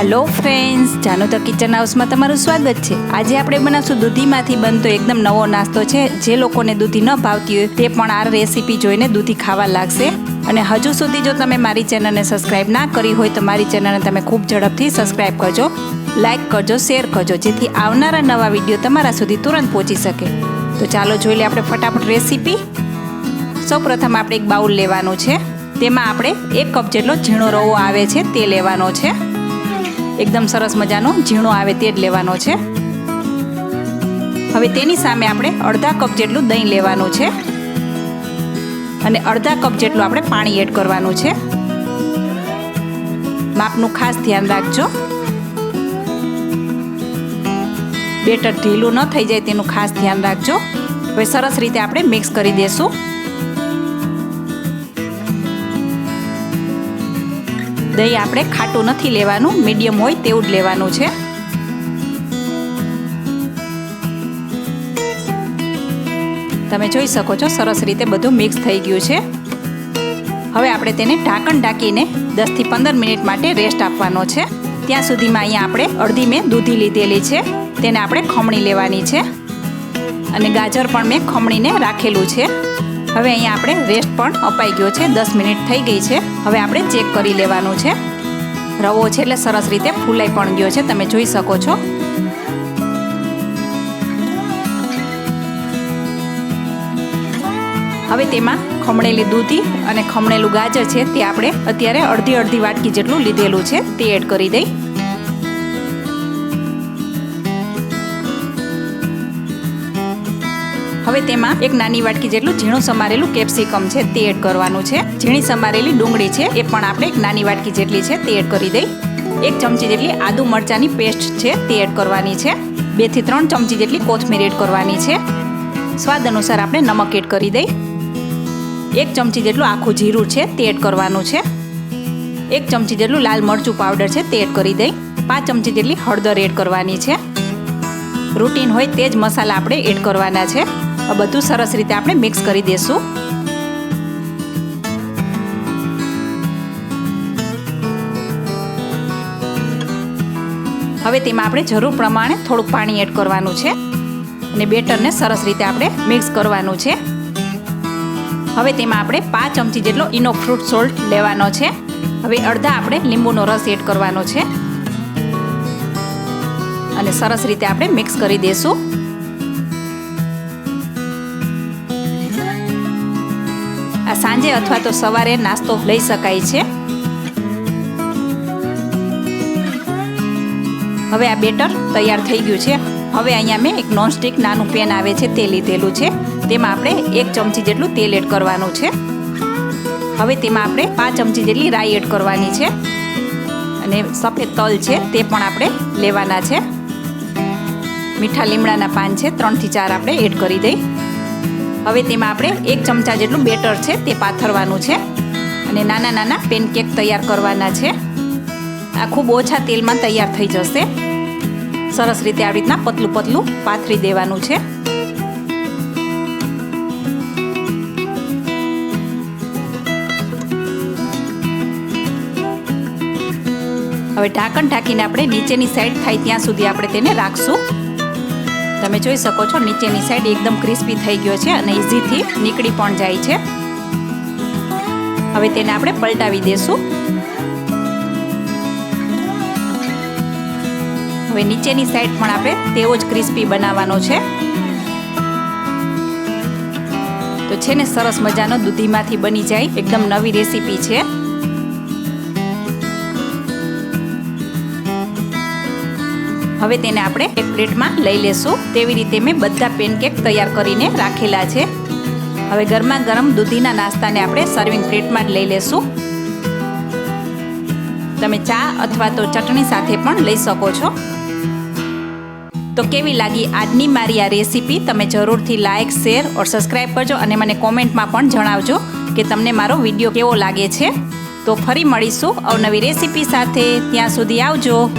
Hello friends Jano the kitchen હાઉસમાં તમારું સ્વાગત છે. આજે આપણે બનાવશું દૂધીમાંથી બનતો એકદમ નવો નાસ્તો છે. જે લોકોને દૂધી ન ભાવતી હોય તે પણ આ રેસીપી જોઈને દૂધી ખાવા લાગશે. અને હજુ સુધી જો તમે મારી ચેનલને સબસ્ક્રાઇબ ના કરી હોય તો મારી ચેનલને તમે ખૂબ ઝડપથી સબસ્ક્રાઇબ કરજો. લાઇક કરજો શેર કરજો, જેથી આવનારા નવા વીડિયો તમારા સુધી તુરંત પહોંચી શકે. તો ચાલો જોઈ લઈએ આપણે ફટાફટ રેસીપી સૌપ્રથમ આપણે એક બાઉલ લેવાનું છે. તેમાં આપણે એક કપ જેટલો ઝીણો રવો આવે છે તે લેવાનો છે. એકદમ સરસ મજાનો ઝીણો આવે તે જ લેવાનો છે. હવે તેની સામે આપણે અડધા કપ જેટલું દહીં લેવાનું છે. અને અડધા કપ જેટલું આપણે પાણી એડ કરવાનું છે. માપનું ખાસ ધ્યાન રાખજો. બેટર ઢીલું ન થઈ જાય તેનું ખાસ ધ્યાન રાખજો. હવે સરસ રીતે આપણે મિક્સ કરી દેશું. દહીં આપણે ખાટું નથી લેવાનું, મીડિયમ હોય તેવું જ લેવાનું છે. તમે જોઈ શકો છો, સરસ રીતે બધું મિક્સ થઈ ગયું છે. હવે આપણે તેને ઢાંકણ ઢાંકીને દસથી પંદર મિનિટ માટે રેસ્ટ આપવાનો છે. ત્યાં સુધીમાં અહીંયા આપણે અડધી મેં દૂધી લીધેલી છે, તેને આપણે ખમણી લેવાની છે. અને ગાજર પણ મેં ખમણીને રાખેલું છે. હવે અહીંયા આપણે રેસ્ટ પણ અપાઈ ગયો છે. દસ મિનિટ થઈ ગઈ છે. હવે આપણે ચેક કરી લેવાનું છે. રવો છે એટલે સરસ રીતે ફૂલાઈ પણ ગયો છે. તમે જોઈ શકો છો. હવે તેમાં ખમણેલી દૂધી અને ખમણેલું ગાજર છે તે આપણે અત્યારે અડધી અડધી વાટકી જેટલું લીધેલું છે. તે એડ કરી દઈ. હવે તેમાં એક નાની વાટકી જેટલું ઝીણું સમારેલું કેપ્સિકમ છે, તે એડ કરવાનું છે. ઝીણી સમારેલી ડુંગળી છે, એ પણ આપણે એક નાની વાટકી જેટલી છે, તે એડ કરી દઈ. એક ચમચી જેટલી આદુ મરચાની પેસ્ટ છે, તે એડ કરવાની છે. બેથી ત્રણ ચમચી જેટલી કોથમીર એડ કરવાની છે. સ્વાદ અનુસાર આપણે નમક એડ કરી દઈ. એક ચમચી જેટલું આખું જીરું છે, તે એડ કરવાનું છે. એક ચમચી જેટલું લાલ મરચું પાવડર છે, તે એડ કરી દઈ. પાંચ ચમચી જેટલી હળદર એડ કરવાની છે. રૂટીન હોય તે જ મસાલા આપણે એડ કરવાના છે. આ બધું સરસ રીતે આપણે મિક્સ કરી દઈશું હવે તેમાં આપણે જરૂર પ્રમાણે થોડુંક પાણી એડ કરવાનું છે અને બેટરને સરસ રીતે આપણે મિક્સ કરવાનું છે. હવે તેમાં આપણે પાંચ ચમચી જેટલો ઇનો ફ્રૂટ સોલ્ટ લેવાનો છે. હવે અડધા આપણે લીંબુનો રસ એડ કરવાનો છે. અને સરસ રીતે આપણે મિક્સ કરી દઈશું આ સાંજે અથવા તો સવારે નાસ્તો લઈ શકાય છે. હવે આ બેટર તૈયાર થઈ ગયું છે. હવે અહીંયા મેં એક નોનસ્ટિક નાનું પેન આવે છે, તે લીધેલું છે. તેમાં આપણે એક ચમચી જેટલું તેલ એડ કરવાનું છે. હવે તેમાં આપણે પાંચ ચમચી જેટલી રાઈ એડ કરવાની છે. અને સફેદ તલ છે, તે પણ આપણે લેવાના છે. મીઠા લીમડાના પાન છે, ત્રણથી ચાર આપણે એડ કરી દઈ. હવે તેમાં આપણે એક ચમચા જેટલું બેટર છે તે પાથરવાનું છે. અને નાના નાના પેનકેક તૈયાર કરવાના છે. આ ખૂબ ઓછા તેલમાં તૈયાર થઈ જશે. સરસ રીતે આવી રીતના પતલું પતલું પાથરી દેવાનું છે. હવે ઢાંકણ ઢાંકીને આપણે નીચેની સાઈડ થાય ત્યાં સુધી આપણે તેને રાખશું. તમે જોઈ શકો છો, નીચેની સાઈડ એકદમ ક્રિસ્પી થઈ ગયો છે અને ઇઝીથી નીકળી પણ જાય છે. હવે તેને આપણે પલટાવી દેશું. હવે નીચેની સાઈડ પણ આપણે તેવો જ ક્રિસ્પી બનાવવાનો છે. તો છે ને સરસ મજાનો દૂધીમાંથી બની જાય, એકદમ નવી રેસીપી છે. હવે તેને આપણે એક પ્લેટમાં લઈ લેશું. તેવી રીતે મેં બધા પેનકેક તૈયાર કરીને રાખેલા છે. હવે ગરમા ગરમ દૂધીના નાસ્તાને આપણે સર્વિંગ પ્લેટમાં જ લઈ લેશું. તમે ચા અથવા તો ચટણી સાથે પણ લઈ શકો છો. તો કેવી લાગી આજની મારી આ રેસીપી? તમે જરૂરથી લાઇક શેર ઓર સબસ્ક્રાઈબ કરજો અને મને કોમેન્ટમાં પણ જણાવજો કે તમને મારો વીડિયો કેવો લાગે છે. તો ફરી મળીશું અવનવી રેસીપી સાથે. ત્યાં સુધી આવજો.